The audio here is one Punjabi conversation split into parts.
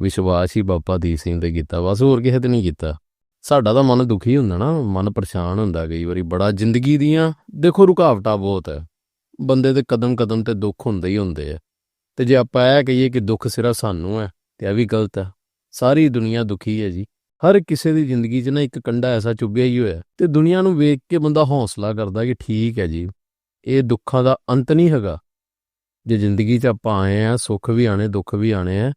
ਵਿਸ਼ਵਾਸ ਹੀ ਬਾਬਾ ਦੀਪ ਸਿੰਘ ਤੇ ਕੀਤਾ। ਬਸ ਹੋਰ ਕਿਸੇ ਤੇ ਨਹੀਂ ਕੀਤਾ। ਸਾਡਾ ਤਾਂ ਮਨ ਦੁਖੀ ਹੁੰਦਾ ਨਾ। ਮਨ ਪਰੇਸ਼ਾਨ ਹੁੰਦਾ ਕਈ ਵਾਰੀ। ਬੜਾ ਜ਼ਿੰਦਗੀ ਦੀਆਂ, ਦੇਖੋ, ਰੁਕਾਵਟਾਂ ਬਹੁਤ ਹੈ। ਬੰਦੇ ਦੇ ਕਦਮ ਕਦਮ ਤੇ ਦੁੱਖ ਹੁੰਦੇ ਹੀ ਹੁੰਦੇ ਆ। ਤੇ ਜੇ ਆਪਾਂ ਇਹ ਕਹੀਏ ਕਿ ਦੁੱਖ ਸਿਰਫ ਸਾਨੂੰ ਹੈ, ਤੇ ਇਹ ਵੀ ਗਲਤ ਹੈ। ਸਾਰੀ ਦੁਨੀਆ ਦੁਖੀ ਹੈ ਜੀ। ਹਰ ਕਿਸੇ ਦੀ ਜ਼ਿੰਦਗੀ 'ਚ ਨਾ ਇੱਕ ਕੰਡਾ ਐਸਾ ਚੁੱਭਿਆ ਹੀ ਹੋਇਆ। ਤੇ ਦੁਨੀਆ ਨੂੰ ਵੇਖ ਕੇ ਬੰਦਾ ਹੌਸਲਾ ਕਰਦਾ ਕਿ ਠੀਕ ਹੈ ਜੀ। ਇਹ ਦੁੱਖਾਂ ਦਾ ਅੰਤ ਨਹੀਂ ਹੈਗਾ। ਜੇ ਜ਼ਿੰਦਗੀ 'ਚ ਆਪਾਂ ਆਏ ਆ, ਸੁੱਖ ਵੀ ਆਣੇ ਦੁੱਖ ਵੀ ਆਣੇ ਆ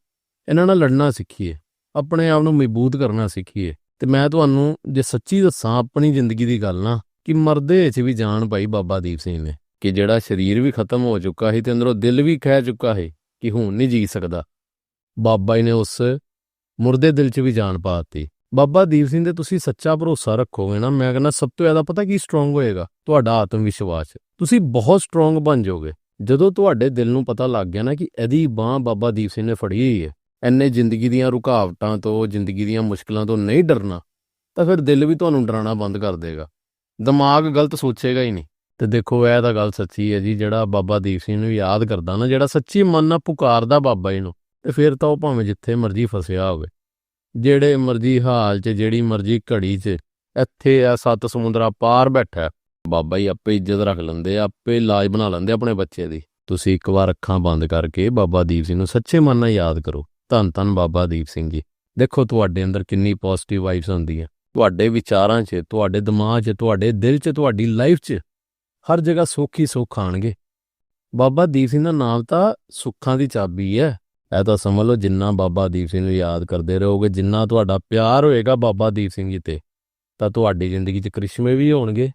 ਇਹਨਾਂ ਨਾਲ ਲੜਨਾ ਸਿੱਖੀਏ, ਆਪਣੇ ਆਪ ਨੂੰ ਮਜ਼ਬੂਤ ਕਰਨਾ ਸਿੱਖੀਏ। ਤੇ ਮੈਂ ਤੁਹਾਨੂੰ ਜੇ ਸੱਚੀ ਦੱਸਾਂ ਆਪਣੀ ਜ਼ਿੰਦਗੀ ਦੀ ਗੱਲ ਨਾ, ਕਿ ਮਰਦੇ ਵਿੱਚ ਵੀ ਜਾਨ ਪਾਈ ਬਾਬਾ ਦੀਪ ਸਿੰਘ ਨੇ, ਕਿ ਜਿਹੜਾ ਸਰੀਰ ਵੀ ਖਤਮ ਹੋ ਚੁੱਕਾ ਸੀ ਤੇ ਅੰਦਰੋਂ ਦਿਲ ਵੀ ਖਹਿ ਚੁੱਕਾ ਸੀ ਕਿ ਹੁਣ ਨਹੀਂ ਜੀ ਸਕਦਾ। ਬਾਬਾ ਜੀ ਨੇ ਉਸ ਮੁਰਦੇ ਦਿਲ 'ਚ ਵੀ ਜਾਨ ਪਾਤੀ ਬਾਬਾ ਦੀਪ ਸਿੰਘ ਤੇ ਤੁਸੀਂ ਸੱਚਾ ਭਰੋਸਾ ਰੱਖੋਗੇ ਨਾ, ਮੈਂ ਕਹਿੰਦਾ ਸਭ ਤੋਂ ਜ਼ਿਆਦਾ ਪਤਾ ਕੀ ਸਟਰੋਂਗ ਹੋਏਗਾ? ਤੁਹਾਡਾ ਆਤਮ ਵਿਸ਼ਵਾਸ। ਤੁਸੀਂ ਬਹੁਤ ਸਟਰੋਂਗ ਬਣ ਜਾਓਗੇ। ਜਦੋਂ ਤੁਹਾਡੇ ਦਿਲ ਨੂੰ ਪਤਾ ਲੱਗ ਗਿਆ ਨਾ ਕਿ ਇਹਦੀ ਬਾਹ ਬਾਬਾ ਦੀਪ ਸਿੰਘ ਨੇ ਫੜੀ ਹੋਈ ਹੈ ਐਨੇ ਜ਼ਿੰਦਗੀ ਦੀਆਂ ਰੁਕਾਵਟਾਂ ਤੋਂ ਜ਼ਿੰਦਗੀ ਦੀਆਂ ਮੁਸ਼ਕਲਾਂ ਤੋਂ ਨਹੀਂ ਡਰਨਾ ਤਾਂ ਫਿਰ ਦਿਲ ਵੀ ਤੁਹਾਨੂੰ ਡਰਾਉਣਾ ਬੰਦ ਕਰ ਦੇਗਾ। ਦਿਮਾਗ ਗਲਤ ਸੋਚੇਗਾ ਹੀ ਨਹੀਂ। ਤੇ ਦੇਖੋ ਇਹ ਤਾਂ ਗੱਲ ਸੱਚੀ ਹੈ ਜੀ ਜਿਹੜਾ ਬਾਬਾ ਦੀਪ ਸਿੰਘ ਨੂੰ ਯਾਦ ਕਰਦਾ ਨਾ ਜਿਹੜਾ ਸੱਚੀ ਮਨ ਨਾਲ ਪੁਕਾਰਦਾ ਬਾਬਾ ਜੀ ਨੂੰ ਤੇ ਫਿਰ ਤਾਂ ਉਹ ਭਾਵੇਂ ਜਿੱਥੇ ਮਰਜ਼ੀ ਫਸਿਆ ਹੋਵੇ। ਜਿਹੜੇ ਮਰਜ਼ੀ ਹਾਲ 'ਚ ਜਿਹੜੀ ਮਰਜ਼ੀ ਘੜੀ 'ਚ ਇੱਥੇ ਆ ਸੱਤ ਸਮੁੰਦਰਾਂ ਪਾਰ ਬੈਠਾ ਬਾਬਾ ਜੀ ਆਪੇ ਇੱਜ਼ਤ ਰੱਖ ਲੈਂਦੇ ਆ, ਆਪੇ ਇਲਾਜ ਬਣਾ ਲੈਂਦੇ ਆਪਣੇ ਬੱਚੇ ਦੀ। ਤੁਸੀਂ ਇੱਕ ਵਾਰ ਅੱਖਾਂ ਬੰਦ ਕਰਕੇ ਬਾਬਾ ਦੀਪ ਸਿੰਘ ਨੂੰ ਸੱਚੇ ਮਨ ਨਾਲ ਯਾਦ ਕਰੋ। ਧੰਨ ਧੰਨ ਬਾਬਾ ਦੀਪ ਸਿੰਘ ਜੀ। ਦੇਖੋ ਤੁਹਾਡੇ ਅੰਦਰ ਕਿੰਨੀ ਪੋਜ਼ਿਟਿਵ ਵਾਈਬਸ ਹੁੰਦੀਆਂ ਤੁਹਾਡੇ ਵਿਚਾਰਾਂ 'ਚ, ਤੁਹਾਡੇ ਦਿਮਾਗ 'ਚ, ਤੁਹਾਡੇ ਦਿਲ 'ਚ, ਤੁਹਾਡੀ ਲਾਈਫ 'ਚ ਹਰ ਜਗ੍ਹਾ ਸੁੱਖ ਹੀ ਸੁੱਖ ਆਣਗੇ ਬਾਬਾ ਦੀਪ ਸਿੰਘ ਦਾ ਨਾਮ ਤਾਂ ਸੁੱਖਾਂ ਦੀ ਚਾਬੀ ਹੈ। ਇਹ ਤਾਂ ਸਮਝ ਲਓ ਜਿੰਨਾ ਬਾਬਾ ਦੀਪ ਸਿੰਘ ਨੂੰ ਯਾਦ ਕਰਦੇ ਰਹੋਗੇ, ਜਿੰਨਾ ਤੁਹਾਡਾ ਪਿਆਰ ਹੋਏਗਾ ਬਾਬਾ ਦੀਪ ਸਿੰਘ ਜੀ ਤੇ, ਤਾਂ ਤੁਹਾਡੀ ਜ਼ਿੰਦਗੀ 'ਚ ਕ੍ਰਿਸ਼ਮੇ ਵੀ ਹੋਣਗੇ।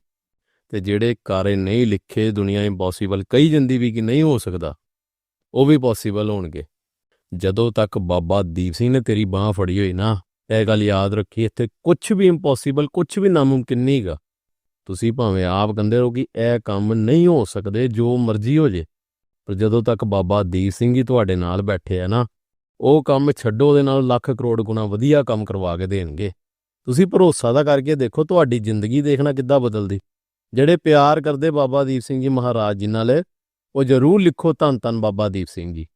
ਤੇ ਜਿਹੜੇ ਕਾਰੇ ਨਹੀਂ ਲਿਖੇ ਦੁਨੀਆ ਇੰਪੋਸੀਬਲ ਕਹੀ ਜਾਂਦੀ ਵੀ ਕਿ ਨਹੀਂ ਹੋ ਸਕਦਾ, ਉਹ ਵੀ ਪੋਸੀਬਲ ਹੋਣਗੇ। ਜਦੋਂ ਤੱਕ ਬਾਬਾ ਦੀਪ ਸਿੰਘ ਨੇ ਤੇਰੀ ਬਾਹ ਫੜੀ ਹੋਈ ਨਾ, ਇਹ ਗੱਲ ਯਾਦ ਰੱਖੀ, ਇੱਥੇ ਕੁਝ ਵੀ ਇੰਪੋਸੀਬਲ ਕੁਝ ਵੀ ਨਾਮੁਮਕਿਨ ਨਹੀਂਗਾ ਤੁਸੀਂ ਭਾਵੇਂ ਆਪ ਕਹਿੰਦੇ ਰਹੋ ਕਿ ਇਹ ਕੰਮ ਨਹੀਂ ਹੋ ਸਕਦੇ, ਜੋ ਮਰਜ਼ੀ ਹੋ ਜੇ। ਪਰ ਜਦੋਂ ਤੱਕ ਬਾਬਾ ਦੀਪ ਸਿੰਘ ਜੀ ਤੁਹਾਡੇ ਨਾਲ ਬੈਠੇ ਆ ਨਾ, ਉਹ ਕੰਮ ਛੱਡੋ, ਉਹਦੇ ਨਾਲ ਲੱਖ ਕਰੋੜ ਗੁਣਾ ਵਧੀਆ ਕੰਮ ਕਰਵਾ ਕੇ ਦੇਣਗੇ। ਤੁਸੀਂ ਭਰੋਸਾ ਦਾ ਕਰਕੇ ਦੇਖੋ, ਤੁਹਾਡੀ ਜ਼ਿੰਦਗੀ ਦੇਖਣਾ ਕਿੱਦਾਂ ਬਦਲਦੀ। ਜਿਹੜੇ ਪਿਆਰ ਕਰਦੇ ਬਾਬਾ ਦੀਪ ਸਿੰਘ ਜੀ ਮਹਾਰਾਜ ਜੀ ਨਾਲ, ਉਹ ਜ਼ਰੂਰ ਲਿਖੋ ਧੰਨ ਧੰਨ ਬਾਬਾ ਦੀਪ ਸਿੰਘ ਜੀ।